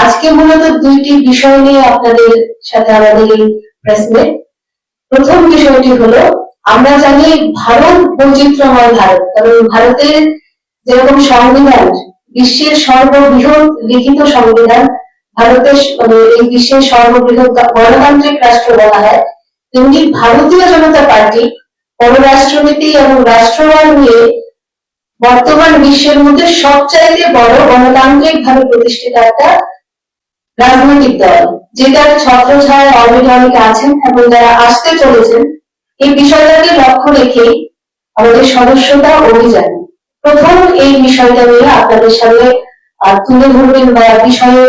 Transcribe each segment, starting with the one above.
আজকে মূলত দুইটি বিষয় নিয়ে আপনাদের সাথে আমাদের এই প্রেসমিট প্রথম বিষয়টি হলো, আমরা জানি ভারত বৈচিত্র্যময় ভারত, কারণ ভারতের যেরকম সংবিধান, বিশ্বের সর্ববৃহৎ লিখিত সংবিধান ভারতের মানে এই বিশ্বের সর্ববৃহৎ গণতান্ত্রিক রাষ্ট্র বলা হয়, তেমনি ভারতীয় জনতা পার্টি, পররাষ্ট্রনীতি এবং রাষ্ট্রবাদ নিয়ে বর্তমান বিশ্বের মধ্যে সবচাইতে বড় গণতান্ত্রিক ভাবে প্রতিষ্ঠিত একটা রাজনৈতিক দল যেটার ছত্রছায় অলরেডি অনেকে আছেন এবং যারা আসতে চলেছেন, এই বিষয়টাকে লক্ষ্য রেখে আমাদের সদস্যতা অভিযান। প্রথম এই বিষয়টা নিয়ে আপনাদের সামনে তুলে ধরবেন বা বিষয়ে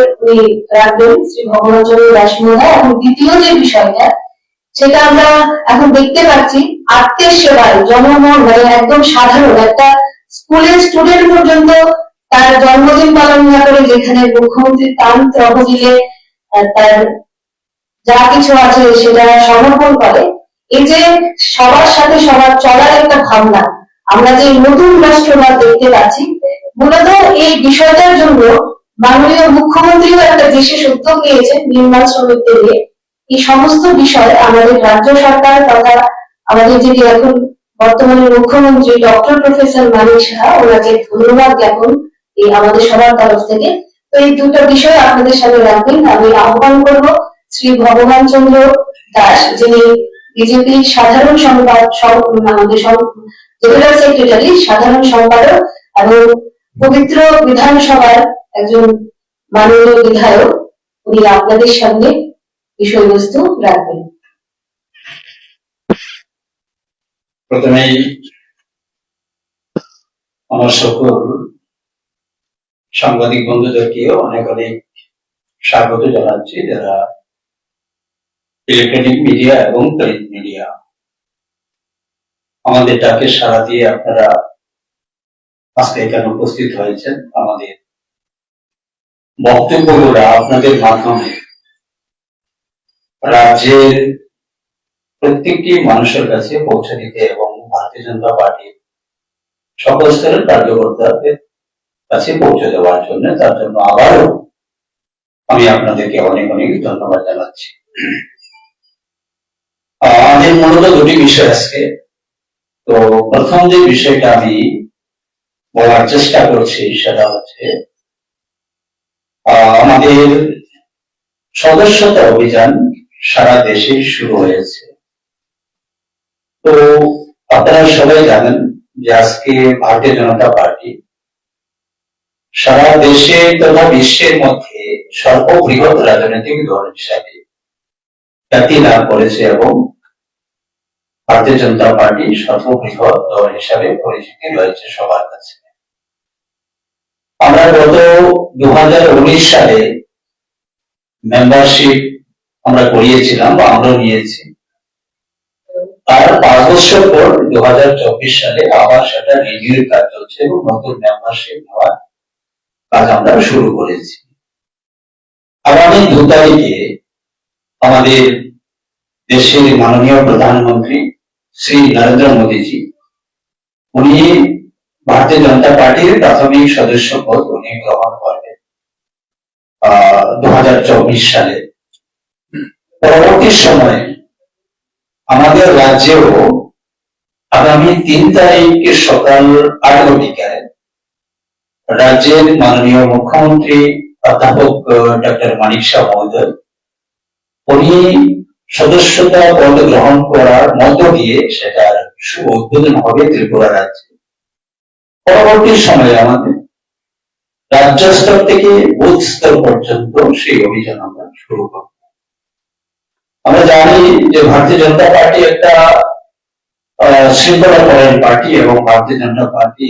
রাখবেন, শ্রী ভগবানচন্দ্র দাস মহোদয় এবং দ্বিতীয় যে বিষয়টা, সেটা আমরা এখন দেখতে পাচ্ছি আত্মের সেবায় জনমন মানে একদম সাধারণ, একটা স্কুলের স্টুডেন্ট পর্যন্ত তার জন্মদিন পালন না করে যেখানে মুখ্যমন্ত্রী তান তহবিলে তার যা কিছু আছে সেটা সমর্পণ করে। এই যে সবার সাথে সবার চলার একটা ভাবনা, আমরা যে নতুন রাষ্ট্রবাদ দেখতে পাচ্ছি, মূলত এই বিষয়টার জন্য মাননীয় মুখ্যমন্ত্রীও একটা বিশেষ উদ্যোগ নিয়েছেন নির্মাণ শ্রমিকদের নিয়ে। এই সমস্ত বিষয় আমাদের রাজ্য সরকার তথা আমাদের যিনি এখন বর্তমানে মুখ্যমন্ত্রী, ডক্টর প্রফেসর মানিক সাহা, ওনাকে ধন্যবাদ জ্ঞাপন এই আমাদের সবার তরফ থেকে। তো এই দুটো বিষয় আপনাদের সাথে রাখবেন। আমি আহ্বান করব শ্রী ভগবান চন্দ্র দাস, যিনি বিজেপি সাধারণ সম্পাদক আমাদের জেনারেল সেক্রেটারি, সাধারণ সম্পাদক এবং পবিত্র বিধানসভার একজন মাননীয় বিধায়ক। উনি আপনাদের সামনে বিষয়বস্তু রাখবেন। প্রথমেই আমার সকল সাংবাদিক বন্ধুদেরকেও অনেক অনেক স্বাগত জানাচ্ছি যারা ইলেকট্রনিক মিডিয়া এবং প্রিন্ট মিডিয়া আমাদের ডাকে সাড়া দিয়ে আপনারা আজকে এখানে উপস্থিত হয়েছেন। আমাদের বক্তব্যগুলো আপনাদের মাধ্যমে। রাজ্যের প্রত্যেকটি মানুষের কাছে পৌঁছে দিতে এবং ভারতীয় জনতা পার্টির সকল স্তরের কার্যকর্তাদের কাছে পৌঁছে দেওয়ার জন্য, তার জন্য আবারও আমি আপনাদেরকে অনেক অনেক ধন্যবাদ জানাচ্ছি। আমাদের মূলত দুটি বিষয় আজকে। তো প্রথম যে বিষয়টা আমি বলার চেষ্টা করছি সেটা হচ্ছে আমাদের সদস্যতা অভিযান সারা দেশে শুরু হয়েছে। তো আপনারা সবাই জানেন যে আজকে ভারতীয় জনতা পার্টি সারা দেশে তথা বিশ্বের মধ্যে সর্ববৃহৎ রাজনৈতিক দল হিসাবে খ্যাতি লাভ করেছে এবং ভারতীয় জনতা পার্টি সর্ববৃহৎ দল হিসাবে পরিচিতি রয়েছে সবার কাছে। আমরা গত দু হাজার উনিশ সালে মেম্বারশিপ আমরা করিয়েছিলাম বা আমরা নিয়েছি। তার পাঁচ বছর পর দু হাজার চব্বিশ সালে আবার সেটা রিভিউর কাজ চলছে এবং নতুন মেম্বারশিপ নেওয়ার কাজ আমরা শুরু করেছি। আগামী দু তারিখে আমাদের দেশের মাননীয় প্রধানমন্ত্রী শ্রী নরেন্দ্র মোদীজি, উনি ভারতীয় জনতা পার্টির প্রাথমিক সদস্য পদ উনি গ্রহণ করবেন দু সালে। পরবর্তী সময়ে আমাদের রাজ্যেও আগামী তিন তারিখ সকাল আট ঘটিকায় রাজ্যের মাননীয় মুখ্যমন্ত্রী অধ্যাপক ডক্টর মানিক শাহ মহোদয়, উনি সদস্যতা পদ গ্রহণ করার মধ্য দিয়ে সেটার শুভ উদ্বোধন হবে ত্রিপুরা রাজ্যে। পরবর্তী সময়ে আমাদের রাজ্য স্তর থেকে বুথ স্তর পর্যন্ত সেই অভিযান আমরা শুরু করব। আমরা জানি যে ভারতীয় জনতা পার্টি একটা শৃঙ্খলা পরায়ণ পার্টি এবং ভারতীয় জনতা পার্টি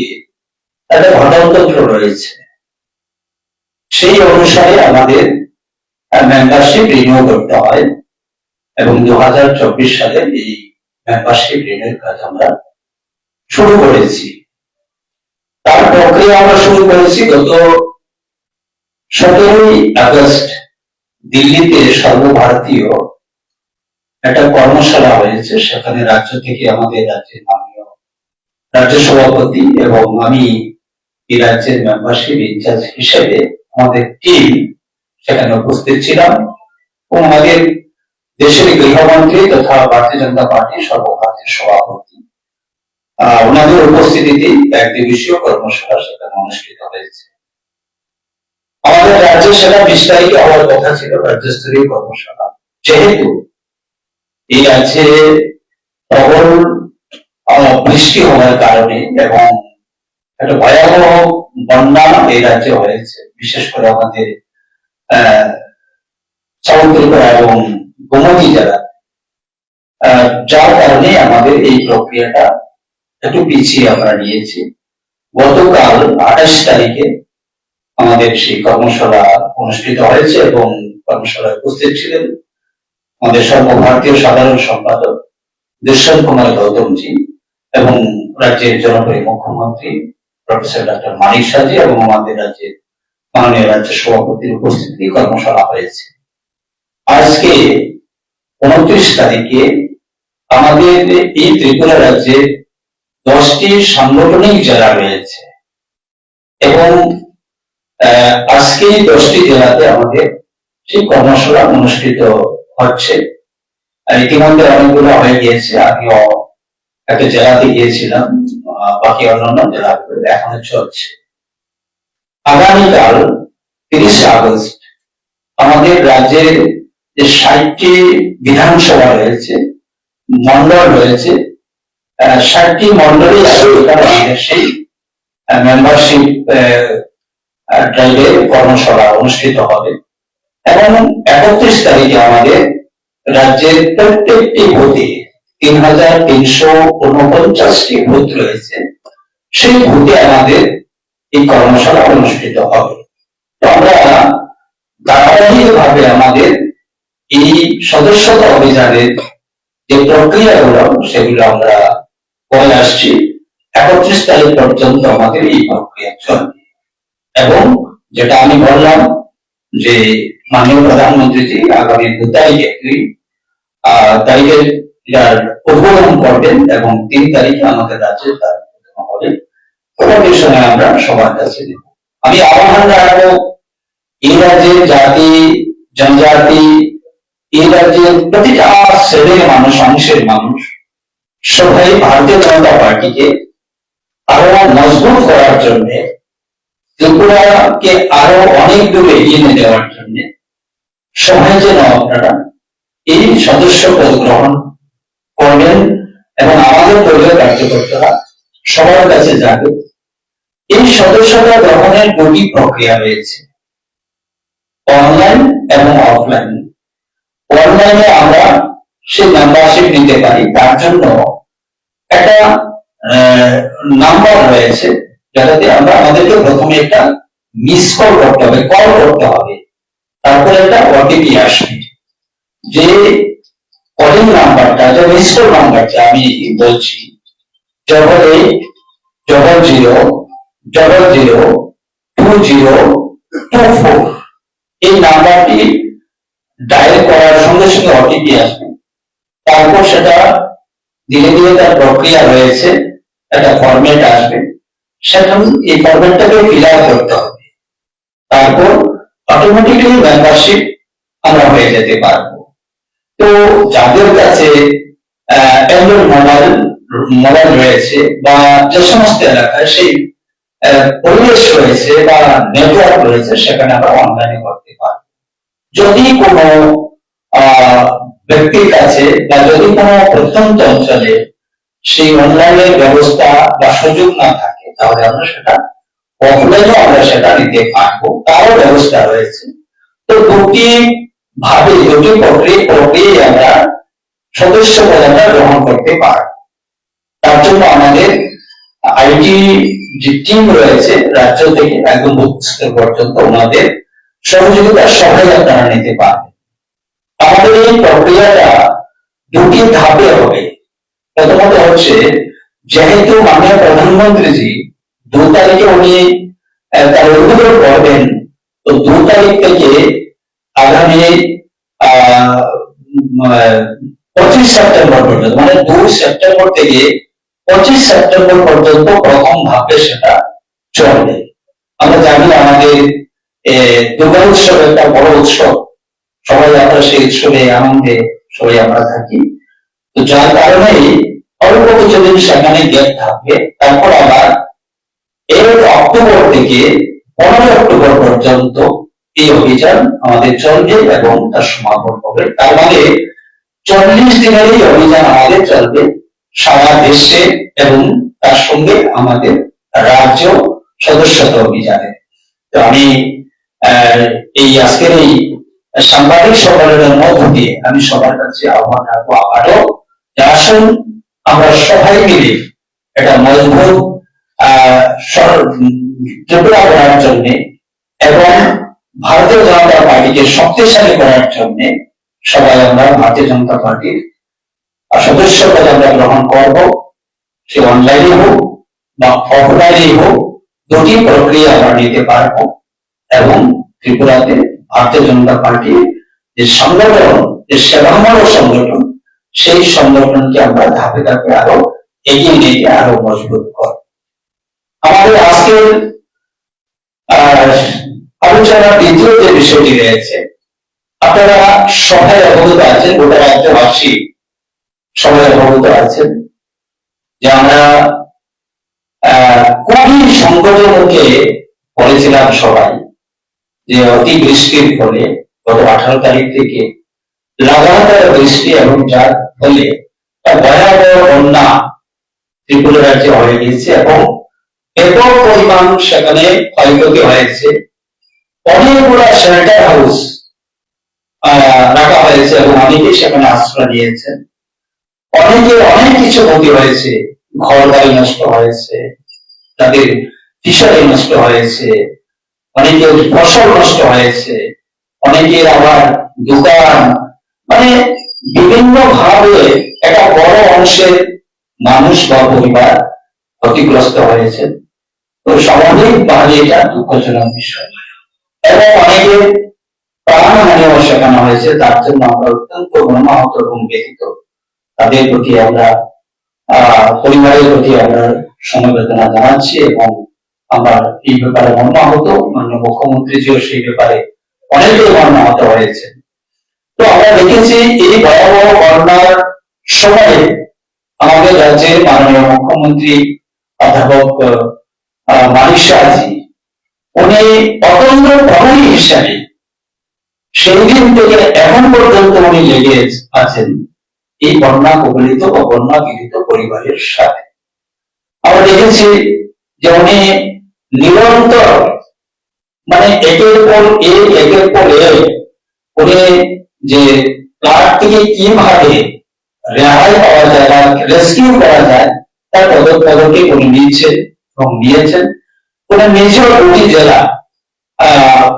একটা গণতন্ত্র রয়েছে। সেই অনুসারে আমাদের মেম্বারশিপ রিনিউ করতে হয় এবং দু সালে এই মেম্বারশিপ রিনিউর কাজ আমরা শুরু করেছি। তার প্রক্রিয়া আমরা শুরু করেছি গত সতেরোই আগস্ট দিল্লিতে সর্বভারতীয় একটা কর্মশালা হয়েছে, সেখানে রাজ্য থেকে আমাদের রাজ্যের মাননীয় রাজ্য সভাপতি এবং আমি এই রাজ্যের মেম্বারশিপ ইনচার্জ হিসেবে আমাদের টিম সেখানে উপস্থিত ছিলাম এবং আমাদের দেশের গৃহমন্ত্রী তথা ভারতীয় জনতা পার্টির সর্বভারতীয় সভাপতি। ওনাদের উপস্থিতিতে এক দিবসীয় কর্মশালা সেখানে অনুষ্ঠিত হয়েছে। আমাদের রাজ্যে সেটা বিশ তারিখে হওয়ার কথা ছিল, রাজ্যস্তরীয় কর্মশালা। যেহেতু এই রাজ্যে প্রবল বৃষ্টি হওয়ার কারণে এবং একটা ভয়াবহ বন্যা এই রাজ্যে হয়েছে। বিশেষ করে আমাদের ত্রিপুরা এবং গোমতী জেলা। যার কারণে আমাদের এই প্রক্রিয়াটা একটু পিছিয়ে আমরা নিয়েছি। গতকাল আঠাশ তারিখে আমাদের সেই কর্মশালা অনুষ্ঠিত হয়েছে এবং কর্মশালায় উপস্থিত ছিলেন আমাদের সর্বভারতীয় সাধারণ সম্পাদক দুষ্যন্ত কুমার গৌতমজি এবং রাজ্যের জনপ্রিয় মুখ্যমন্ত্রী প্রফেসর ডক্টর মানিক সাজি এবং আমাদের রাজ্যের মাননীয় রাজ্য সভাপতির উপস্থিতি কর্মশালা হয়েছে। আজকে উনত্রিশ তারিখে আমাদের এই ত্রিপুরা রাজ্যে দশটি সাংগঠনিক জেলা রয়েছে এবং আজকে দশটি জেলাতে আমাদের সেই কর্মশালা অনুষ্ঠিত হচ্ছে। ইতিমধ্যে অনেকগুলো হয়ে গিয়েছে। আমিও একটা জেলাতে গিয়েছিলাম। বাকি অন্যান্য জেলাগুলো এখনও চলছে আগামীকাল তিরিশে আগস্ট আমাদের রাজ্যের যে ষাটটি বিধানসভা রয়েছে মন্ডল রয়েছে ষাটটি মন্ডলে সেই মেম্বারশিপ ড্রাইভের কর্মশালা অনুষ্ঠিত হবে। এবং একত্রিশ তারিখে আমাদের রাজ্যের প্রত্যেকটি ভোটে তিন হাজার তিনশো উনপঞ্চাশটি রয়েছে। সেই আমাদের এই কর্মশালা অনুষ্ঠিত হবে। আমরা ধারাবাহিক ভাবে আমাদের এই সদস্যতা অভিযানের যে সেগুলো আমরা করে আসছি। একত্রিশ তারিখ পর্যন্ত আমাদের এই প্রক্রিয়া চলবে। এবং যেটা আমি বললাম যে মাননীয় প্রধানমন্ত্রীজি আগামী দু তারিখে দুই আহ, তারিখে যার উদ্বোধন করবেন এবং তিন তারিখে সময় আমরা সবার কাছে আমি আহ্বান রাখব এই রাজ্যের জাতি, জনজাতি, এই রাজ্যের প্রতিটা শ্রেণির মানুষ, অংশের মানুষ, সবাই ভারতীয় জনতা পার্টিকে আরও মজবুত করার জন্য, ত্রিপুরাকে আরও অনেক দূরে এগিয়ে নিয়ে যাওয়ার জন্য সবাই যেন আপনারা এই সদস্য পদ গ্রহণ করবেন এবং আমাদের দলীয় কার্যকর্তারা সবার কাছে যাবে। এই সদস্যতা গ্রহণের দুটি প্রক্রিয়া রয়েছে। অনলাইন এবং অফলাইন অনলাইনে আমরা সেই মেম্বারশিপ নিতে পারি। তার জন্য একটা নাম্বার রয়েছে যেটাতে আমরা আমাদেরকে প্রথমে একটা মিস কল করতে হবে কল করতে হবে। তারপরে একটা ওটিপি আসবে। যে কলিং নাম্বারটা যে কল নাম্বারটা আমি বলছি double eight double zero double zero two zero two four এই নাম্বারটি ডায়াল করার সঙ্গে সঙ্গে ওটিপি আসবে। তারপর সেটা ধীরে ধীরে তার প্রক্রিয়া রয়েছে, একটা ফরম্যাট আসবে। সেটা এই ফরম্যাটটাকে ফিল আপ করতে হবে। তারপর অটোমেটিক্যালি মেম্বারশিপ আমরা হয়ে যেতে পারব। তো যাদের কাছে অ্যান্ড্রয়েড মোবাইল মোবাইল রয়েছে বা যে সমস্ত এলাকায় সেই পরিবেশ রয়েছে বা নেটওয়ার্ক রয়েছে, সেখানে আমরা অনলাইনে করতে পারব। যদি কোনো ব্যক্তির কাছে বা যদি কোনো প্রত্যন্ত অঞ্চলে সেই অনলাইনের ব্যবস্থা বা সুযোগ না থাকে, তাহলে আমরা সেটা অফলাইনে আমরা সেটা নিতে পারব। তারও ব্যবস্থা রয়েছে। তো দুটি ভাবে দুটি প্রক্রিয়া প্রক্রিয়ায় আমরা সদস্য পদটা গ্রহণ করতে পারব তার জন্য আমাদের আইটি যে টিম রয়েছে রাজ্য থেকে একদম পর্যন্ত ওনাদের সহযোগিতা সবাই আপনারা নিতে পারবেন আমাদের এই প্রক্রিয়াটা দুটি ধাপে হবে। প্রথমত হচ্ছে, যেহেতু মাননীয় প্রধানমন্ত্রীজি দু তারিখে উনি তার উদ্বোধন করবেন, তো দু তারিখ থেকে আগামী পঁচিশ সেপ্টেম্বর পর্যন্ত মানে দুই সেপ্টেম্বর থেকে পঁচিশ সেপ্টেম্বর পর্যন্ত প্রথম ধাপে সেটা চলবে। আমরা জানি আমাদের দুর্গা উৎসব একটা বড় উৎসব। সবাই আমরা সেই উৎসবে আনন্দে সবাই আমরা থাকি। তো যার কারণে অল্প কিছুদিন সেখানে গ্যাপ থাকবে, তারপর আবার এক অক্টোবর থেকে পনেরো অক্টোবর পর্যন্ত এই অভিযান আমাদের চলবে এবং তার সমাপন হবে। তার মানে চল্লিশ দিনের এই অভিযান আমাদের চলবে সারা দেশে এবং তার সঙ্গে আমাদের রাজ্য সদস্যতা অভিযানে। তো আমি এই আজকের এই সাংবাদিক সম্মেলনের মধ্য দিয়ে আমি সবার কাছে আহ্বান রাখব আবারও আসুন আমরা সবাই মিলে একটা মজবুত আহ, করার জন্য এবং ভারতীয় জনতা পার্টিকে শক্তিশালী করার জন্য সবাই আমরা ভারতীয় জনতা পার্টির সদস্য পদ আমরা গ্রহণ করব। সে অনলাইনে হোক বা অফলাইনে হোক, দুটি প্রক্রিয়া আমরা নিতে পারব এবং ত্রিপুরাতে ভারতীয় জনতা পার্টি যে সংগঠন, যে সেবামূলক সংগঠন, সেই সংগঠনকে আমরা ধাপে ধাপে আরও এগিয়ে নিয়ে আরও মজবুত করব। আমাদের আজকের আলোচনার দ্বিতীয় যে বিষয়টি রয়েছে, আপনারা সবাই অবগত আছেন, গোটা রাজ্যবাসী সবাই অবগত আছেন, যে আমরা খুবই সংকটের মুখে পড়েছিলাম সবাই যে অতি বৃষ্টির ফলে গত আঠারো তারিখ থেকে লাগাতার বৃষ্টি এবং যার ফলে ভয়াবহ বন্যা ত্রিপুরা রাজ্যে হয়ে গিয়েছে এবং ব্যাপক পরিমাণ সেখানে ক্ষয়ক্ষতি হয়েছে। অনেকগুলো শেল্টার হাউস রাখা হয়েছে এবং অনেকেই সেখানে আশ্রয় নিয়েছেন। অনেকে অনেক কিছু ক্ষতি হয়েছে। ঘর বাড়ি নষ্ট হয়েছে, তাদের ফিশারি নষ্ট হয়েছে, অনেকের ফসল নষ্ট হয়েছে, অনেকের আবার দোকান। মানে বিভিন্ন ভাবে একটা বড় অংশের মানুষ বা পরিবার ক্ষতিগ্রস্ত হয়েছে। তো স্বাভাবিক ভাবে এটা দুঃখজনক বিষয়। এবং অনেকের প্রাণহানিও শেখানো হয়েছে, তার জন্য আমরা অত্যন্ত মর্মাহত এবং ব্যথিত। তাদের প্রতি আমরা পরিবারের প্রতি আমরা সমবেদনা জানাচ্ছি এবং আমরা এই ব্যাপারে মর্মাহত, মাননীয় মুখ্যমন্ত্রীজিও সেই ব্যাপারে অনেকেই মর্মাহত হয়েছে। তো আমরা দেখেছি এই ভয়াবহ বন্যার সময়ে আমাদের রাজ্যের মাননীয় মুখ্যমন্ত্রী অধ্যাপক শাহজি উনি অত্যন্ত প্রহরী হিসাবে সেই দিন থেকে এখন পর্যন্ত উনি লেগে আছেন এই বন্যা কবলিত বন্যা পরিবারের সাথে। আমরা দেখেছি যে উনি নিরন্তর মানে একের পর এক, একের পর এক, উনি যে কার থেকে কীভাবে রেহাই পাওয়া যায় বা রেস্কিউ করা যায়, তার পদক পদকে উনি নিয়েছেন এবং নিয়েছেন। উনি নিজেও দুটি জেলা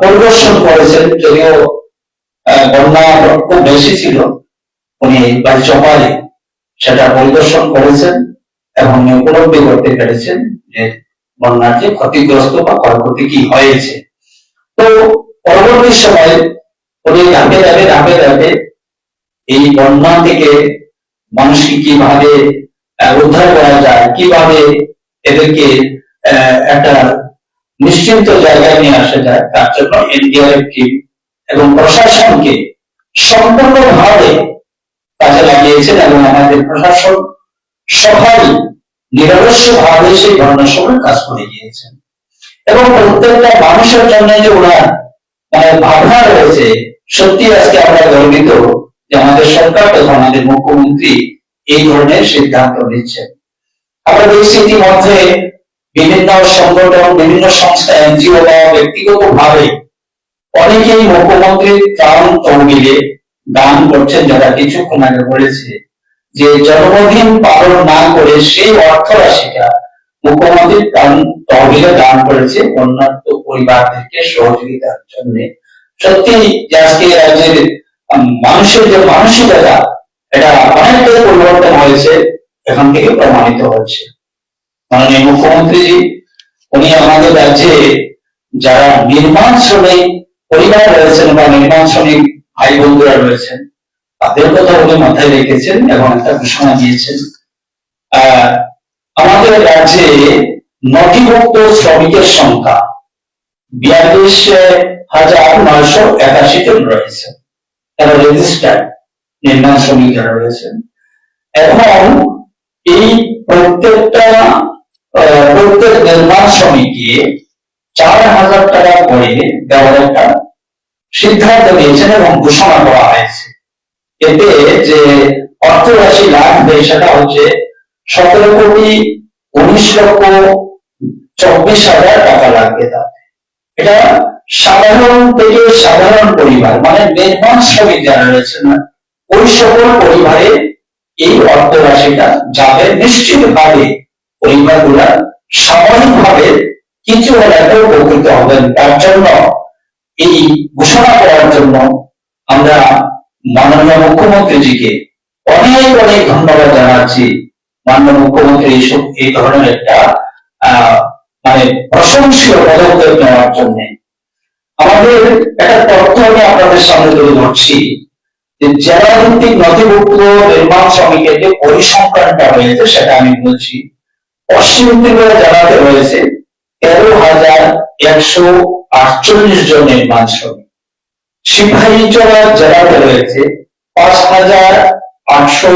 পরিদর্শন করেছেন, যদিও বন্যা খুব বেশি ছিল। উনি বাড়ি চপালে সেটা পরিদর্শন করেছেন এবং উপলব্ধি করতে পেরেছেন যে বন্যার যে ক্ষতিগ্রস্ত বা ক্ষয়ক্ষতি কি হয়েছে। তো, পরবর্তী সময় উনি ধাপে ধাপে ধাপে ধাপে এই বন্যা থেকে মানুষকে কীভাবে উদ্ধার করা যায়, কীভাবে এদেরকে একটা নিশ্চিন্ত জায়গায় নিয়ে আসা যায়, তার জন্য এনডিআরএফ টিম এবং প্রশাসনকে সম্পূর্ণভাবে কাজে লাগিয়েছেন এবং আমাদের প্রশাসন সবাই নিরবশ্য ভাবে সেই ঘটনার সময় কাজ করে গিয়েছেন। এবং প্রত্যেকটা মানুষের জন্য যে ওনার মানে ভাবনা রয়েছে, সত্যি আজকে আমরা গর্বিত যে আমাদের সরকার তথা আমাদের মুখ্যমন্ত্রী এই ধরনের সিদ্ধান্ত নিচ্ছেন। আমরা দেখছি ইতিমধ্যে বিভিন্ন সংগঠন বিভিন্ন সংস্থা, এনজিও বা ব্যক্তিগত ভাবে অনেকেই মুখ্যমন্ত্রীর ত্রাণ তহবিলে দান করছেন, যারা কিছুক্ষণ আগে বলেছে যে জন্মদিন পালন না করে সেই অর্থ রাশিটা মুখ্যমন্ত্রী ত্রাণ তহবিলে দান করেছে অন্যান্য পরিবারদেরকে সহযোগিতার জন্য। সত্যি আজকে রাজ্যের মানুষের যে মানসিকতা, এটা অনেকটাই পরিবর্তন হয়েছে, এখান থেকে প্রমাণিত হচ্ছে। মাননীয় মুখ্যমন্ত্রীজি উনি আমাদের রাজ্যে যারা নির্মাণ শ্রমিক, পরিবার রয়েছেন বা নির্মাণ শ্রমিক ভাই বন্ধুরা রয়েছেন, তাদের কথা উনি মাথায় রেখেছেন এবং একটা ঘোষণা দিয়েছেন। আমাদের রাজ্যে নথিভুক্ত শ্রমিকের সংখ্যা বিয়াল্লিশ হাজার নয়শো একাশি জন রয়েছে। তারা রেজিস্টার্ড নির্মাণ শ্রমিক যারা রয়েছেন। এখন এই প্রত্যেকটা প্রত্যেক নির্মাণ শ্রমিককে চার হাজার টাকা করে দেওয়ার একটা সিদ্ধান্ত নিয়েছেন এবং ঘোষণা করা হয়েছে। এতে যে অর্থরাশি লাগবে সেটা হচ্ছে সতেরো কোটি উনিশ লক্ষ চব্বিশ হাজার টাকা লাগবে এটা সাধারণ থেকে সাধারণ পরিবার মানে নির্মাণ শ্রমিক যারা রয়েছেন না, ওই সকল পরিবারে এই অর্থ রাশিটা যাবে নিশ্চিত ভাবে পরিবারগুলা সাময়িক ভাবে কিছু হলেও উপকৃত হবেন। তার জন্য এই ঘোষণা করার জন্য আমরা মাননীয় মুখ্যমন্ত্রীজিকে অনেক অনেক ধন্যবাদ জানাচ্ছি। মাননীয় মুখ্যমন্ত্রী এই ধরনের একটা মানে প্রশংসীয় পদক্ষেপ নেওয়ার জন্য। আমাদের একটা তথ্য আমি আপনাদের সামনে তুলে ধরছি যে জেলা ভিত্তিক নথিভুক্ত নির্মাণ শ্রমিকের যে পরিসংখ্যানটা রয়েছে সেটা আমি বলছি। পশ্চিম ত্রিপুরা জেলাতে রয়েছে তেরো হাজার একশো আটচল্লিশ জন নির্মাণ শ্রমিক। সিপাহীজলা জেলাতে রয়েছে পাঁচ হাজার আটশো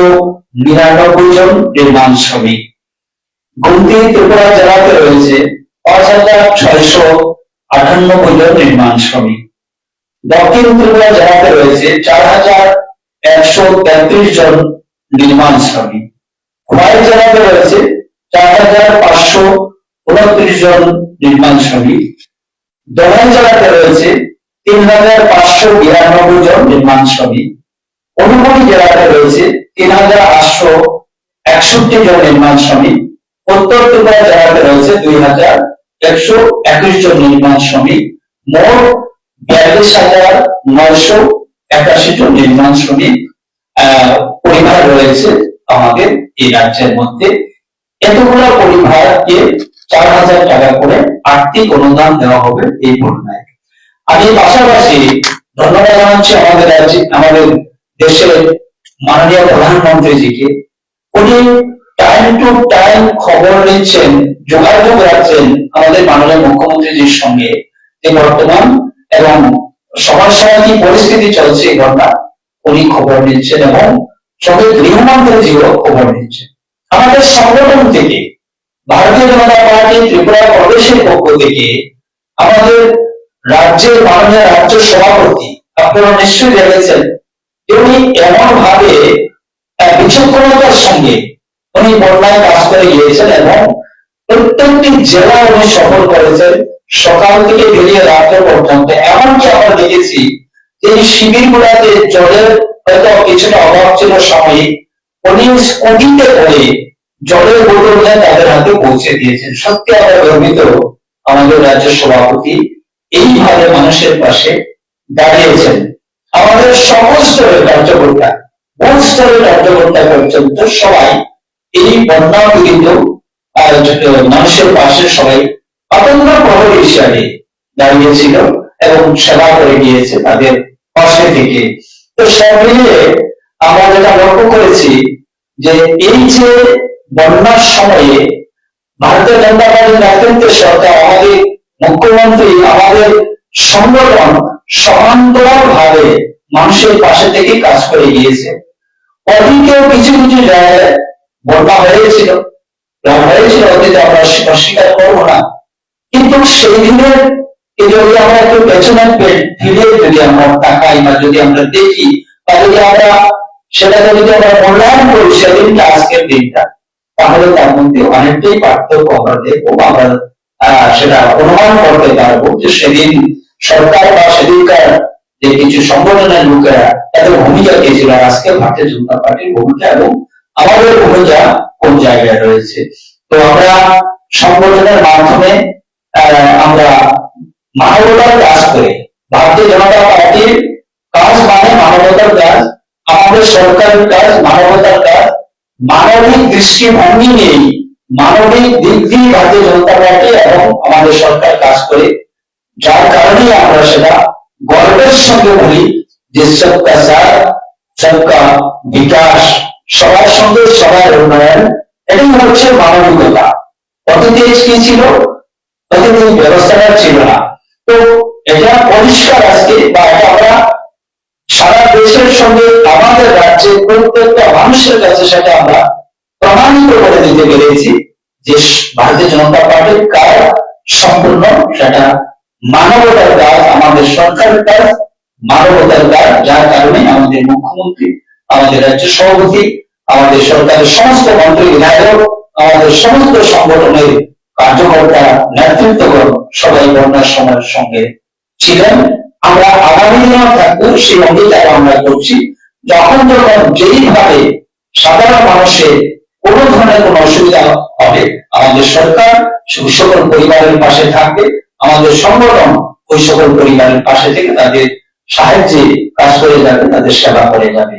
নিরানব্বই জন নির্মাণ শ্রমিক। গুমতি ত্রিপুরা জেলাতে রয়েছে পাঁচ হাজার ছয়শো আটানব্বই জন নির্মাণ শ্রমিক। দক্ষিণ ত্রিপুরা জেলাতে রয়েছে চার হাজার একশো তেত্রিশ জন নির্মাণ শ্রমিক। খোয়াই জেলাতে রয়েছে চার হাজার পাঁচশো উনত্রিশ জন নির্মাণ শ্রমিক। দমন জেলাতে রয়েছে তিন হাজার পাঁচশো বিরানব্বই জন নির্মাণ শ্রমিক। অনুগুলি জেলাতে রয়েছে তিন হাজার আটশো একষট্টি জন নির্মাণ শ্রমিক। উত্তর ত্রিপুরা জেলাতে রয়েছে দুই হাজার একশো একুশ জন নির্মাণ শ্রমিক। মোট বিয়াল্লিশ হাজার নয়শো একাশি জন নির্মাণ শ্রমিক পরিবার রয়েছে আমাদের এই রাজ্যের মধ্যে। এতগুলো পরিবারকে চার হাজার টাকা করে আর্থিক অনুদান দেওয়া হবে এই বন্যায় আমি পাশাপাশি ধন্যবাদ জানাচ্ছি আমাদের রাজ্যে, আমাদের দেশের মাননীয় প্রধানমন্ত্রীজিকে। উনি টাইম টু টাইম খবর নিচ্ছেন, যোগাযোগ রাখছেন আমাদের মাননীয় মুখ্যমন্ত্রীজির সঙ্গে। যে বর্তমান এবং সবার সময় কি পরিস্থিতি চলছে এই ঘটনা, উনি খবর নিচ্ছেন এবং সঙ্গে গৃহমন্ত্রীজিও খবর নিচ্ছেন। আমাদের সংগঠন থেকে, ভারতীয় জনতা পার্টি ত্রিপুরা প্রদেশের পক্ষ থেকে আমাদের রাজ্যের মাননীয় রাজ্য সভাপতি আপনারা নিশ্চয়ই দেখেছেন, উনি এমন ভাবে বিচক্ষণতার সঙ্গে উনি বন্যায় কাজ করে গিয়েছেন এবং প্রত্যেকটি জেলা উনি সফল করেছেন। সকাল থেকে বেরিয়ে রাত্র পর্যন্ত, এমনকি আমরা দেখেছি এই শিবির গুলাতে জলের হয়তো কিছুটা অভাব ছিল সময়ে উনি স্কুটিতে করে জলের বোতল নিয়ে তাদের হাতে পৌঁছে দিয়েছেন। সত্যি আমরা গর্বিত আমাদের রাজ্য সভাপতি এইভাবে মানুষের পাশে দাঁড়িয়েছেন। আমাদের স্তরের কার্যকর্তা কার্যকর্তা পর্যন্ত সবাই এই বন্যা পীড়িত মানুষের পাশে সবাই অতন্ত্র প্রহরী হিসাবে দাঁড়িয়েছিল এবং সেবা করে গিয়েছে তাদের পাশে থেকে। তো সব মিলিয়ে আমরা যেটা লক্ষ্য করেছি যে এই যে বন্যার সময়ে ভারতীয় জনতা পার্টির সরকার আমাদের মুখ্যমন্ত্রী, আমাদের সংগঠন সমান্তরাল ভাবে মানুষের পাশে থেকে কাজ করে গিয়েছে। অতীতেও কিছু কিছু জায়গায় বন্যা হয়েছিল হয়েছিল, অতীতে আমরা অস্বীকার করব না। কিন্তু সেই দিনের যদি আমরা একটু পেছনে ফিরে যদি আমরা তাকাই বা যদি আমরা দেখি যদি আমরা সেটাকে যদি আমরা মূল্যায়ন করি সেদিনটা আজকের দিনটা, তাহলে তার মধ্যে অনেকটাই পার্থক্য আমরা দেখব আমরা সেটা অনুমান করতে পারব যে সেদিন সরকার বা সেদিনকার যে কিছু সংগঠনের লোকেরা, তাদের ভূমিকা কি ছিল আজকে ভারতীয় জনতা পার্টির ভূমিকা এবং আমাদের ভূমিকা কোন জায়গায় রয়েছে? তো আমরা সংগঠনের মাধ্যমে আমরা মানবতার কাজ করে, ভারতীয় জনতা পার্টির কাজ মানে মানবতার কাজ আমাদের সরকারের কাজ, মানবতার কাজ, মানবিক দৃষ্টিভঙ্গি নেই মানবিক দিক দিয়ে ভারতীয় জনতা পার্টি এবং আমাদের সরকার কাজ করে। যার কারণে আমরা সেটা গর্বের সঙ্গে বলি যে সবকা সাথ, সবকা বিকাশ, সবার সঙ্গে সবার উন্নয়ন, এটাই হচ্ছে মানবিকতা। অতীতে কি ছিল? অতীতে ব্যবস্থাটা ছিল না। তো এটা পরিষ্কার আজকে বা এটা আমরা সারা দেশের সঙ্গে আমাদের রাজ্যের প্রত্যেকটা মানুষের কাছে সেটা আমরা প্রমাণিত করে দিতে পেরেছি যে ভারতীয় জনতা পার্টির কাজ সম্পূর্ণ, সেটা মানবতার কাজ, আমাদের সরকারের কাজ, মানবতার কাজ, যার কারণে আমাদের মুখ্যমন্ত্রী, আমাদের রাজ্য সভাপতি, আমাদের সরকারের সমস্ত মন্ত্রী, বিধায়ক, আমাদের সমস্ত সংগঠনের কার্যকর্তা, নেতৃত্বগণ সবাই বন্যার সময়ের সঙ্গে ছিলেন। আমরা আগামী দিনেও থাকব, সেই অঙ্গীকার আমরা করছি যখন যখন যেইভাবে সাধারণ মানুষের কোন ধরনের কোন অসুবিধা হবে, আমাদের সরকার সকল পরিবারের পাশে থাকবে, আমাদের সংগঠন ওই সকল পরিবারের পাশে থেকে তাদের সাহায্যে কাজ করে যাবে, তাদের সেবা করে যাবে।